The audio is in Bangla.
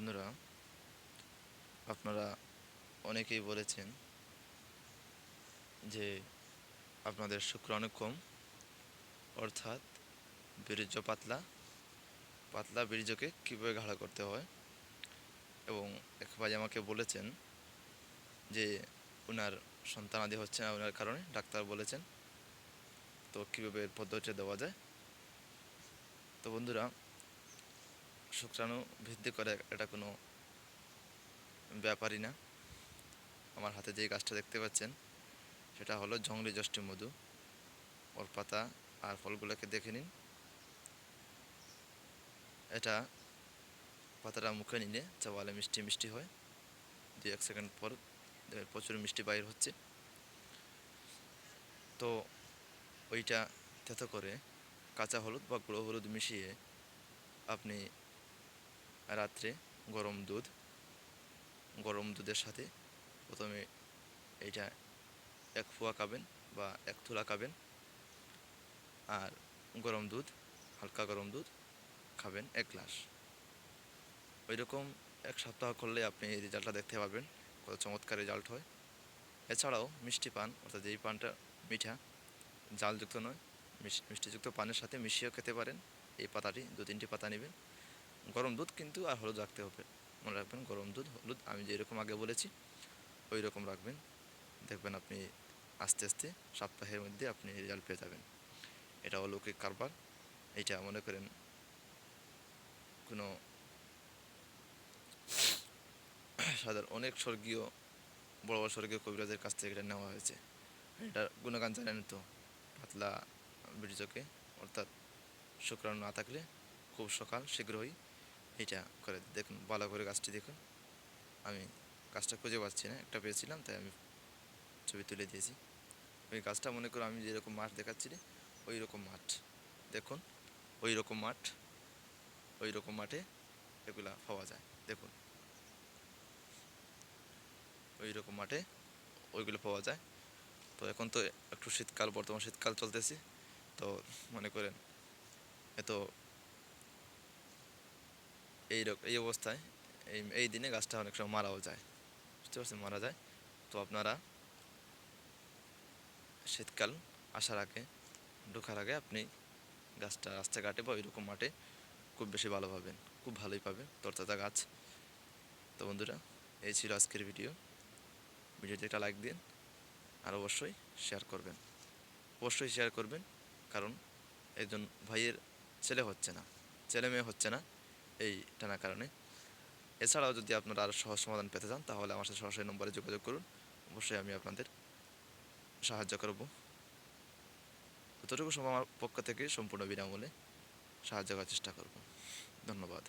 বন্ধুরা, আপনারা অনেকেই বলেছেন যে আপনাদের শুক্র অনেক কম, অর্থাৎ বীর্য পাতলা পাতলা বীর্যকে কীভাবে গাঢ় করতে হয়? এবং এক ভাই আমাকে বলেছেন যে ওনার সন্তানাদি হচ্ছে না ওনার কারণে, ডাক্তার বলেছেন। তো কীভাবে পদ্ধতিটা দেওয়া যায়? তো বন্ধুরা শুক্রাণু বৃদ্ধি করে এটা কোনো ব্যাপারই না। আমার হাতে যে গাছটা দেখতে পাচ্ছেন, সেটা হলো জংলি জষ্টি মধু। ওর পাতা আর ফলগুলোকে দেখে নিন। এটা পাতাটা মুখে নিলে চাওয়ালে মিষ্টি মিষ্টি হয়। দু এক সেকেন্ড পর প্রচুর মিষ্টি বাইর হচ্ছে। তো ওইটা তেতো করে কাঁচা হলুদ বা গুঁড়ো হলুদ মিশিয়ে আপনি রাত্রে গরম দুধ, গরম দুধের সাথে প্রথমে এইটা এক ফুয়া খাবেন বা এক থুলা খাবেন। আর গরম দুধ, হালকা গরম দুধ খাবেন এক গ্লাস। ওই রকম এক সপ্তাহ করলে আপনি এই রেজাল্টটা দেখতে পাবেন কত চমৎকার রেজাল্ট হয়। এছাড়াও মিষ্টি পান, অর্থাৎ যেই পানটা মিঠা, জালযুক্ত নয় মিষ্টিযুক্ত পানের সাথে মিশিয়েও খেতে পারেন। এই পাতাটি দু তিনটি পাতা নেবেন। গরম দুধ কিন্তু আর হলুদ রাখতে হবে। মনে রাখবেন গরম দুধ, হলুদ আমি যেরকম আগে বলেছি ওই রকম রাখবেন। দেখবেন আপনি আস্তে আস্তে সপ্তাহের মধ্যে আপনি রেজাল্ট পেয়ে যাবেন। এটা অলৌকিক কারবার। এটা মনে করেন কোনো সাধারণ অনেক স্বর্গীয়, বড় বড় স্বর্গীয় কবিরাজের কাছ থেকে এটা নেওয়া হয়েছে। এটা গুণগান জানেন তো, পাতলা বীর্যকে অর্থাৎ শুক্রাণু না থাকলে খুব সকাল, শীঘ্রই এটা করে দেখুন ভালো করে গাছটি দেখুন। আমি গাছটা খুঁজে পাচ্ছি না, একটা পেয়েছিলাম, তাই আমি ছবি তুলে দিয়েছি। ওই গাছটা মনে করো আমি যেরকম মাঠ দেখাচ্ছি ওই রকম মাঠ। দেখুন ওই রকম মাঠ ওই রকম মাঠে এগুলা পাওয়া যায়, দেখুন। ওই রকম মাঠে ওইগুলো পাওয়া যায়। তো এখন তো একটু শীতকাল, বর্তমান শীতকাল চলতেছে। তো মনে করেন, এত এই এই অবস্থায়, এই এই দিনে গাছটা অনেক সময় মারাও যায়। বুঝতে পারছেন? মারা যায়। তো আপনারা শীতকাল আসার আগে, ঢোকার আগে আপনি গাছটা রাস্তাঘাটে বা ওইরকম মাঠে খুব বেশি ভালো পাবেন। খুব ভালোই পাবেন তরতাজা গাছ। তো বন্ধুরা, এই ছিল আজকের ভিডিও। ভিডিওতে একটা লাইক দিন আর অবশ্যই শেয়ার করবেন। অবশ্যই শেয়ার করবেন, কারণ একজন ভাইয়ের ছেলে হচ্ছে না। ছেলে মেয়ে হচ্ছে না। এই টানা কারণে। এছাড়াও যদি আপনারা আরও সহজ সমাধান পেতে চান, তাহলে আমার সাথে সরাসরি নম্বরে যোগাযোগ করুন। অবশ্যই আমি আপনাদের সাহায্য করব। যতটুকু সময় আমার পক্ষ থেকে সম্পূর্ণ বিনামূল্যে সাহায্য করার চেষ্টা করব। ধন্যবাদ।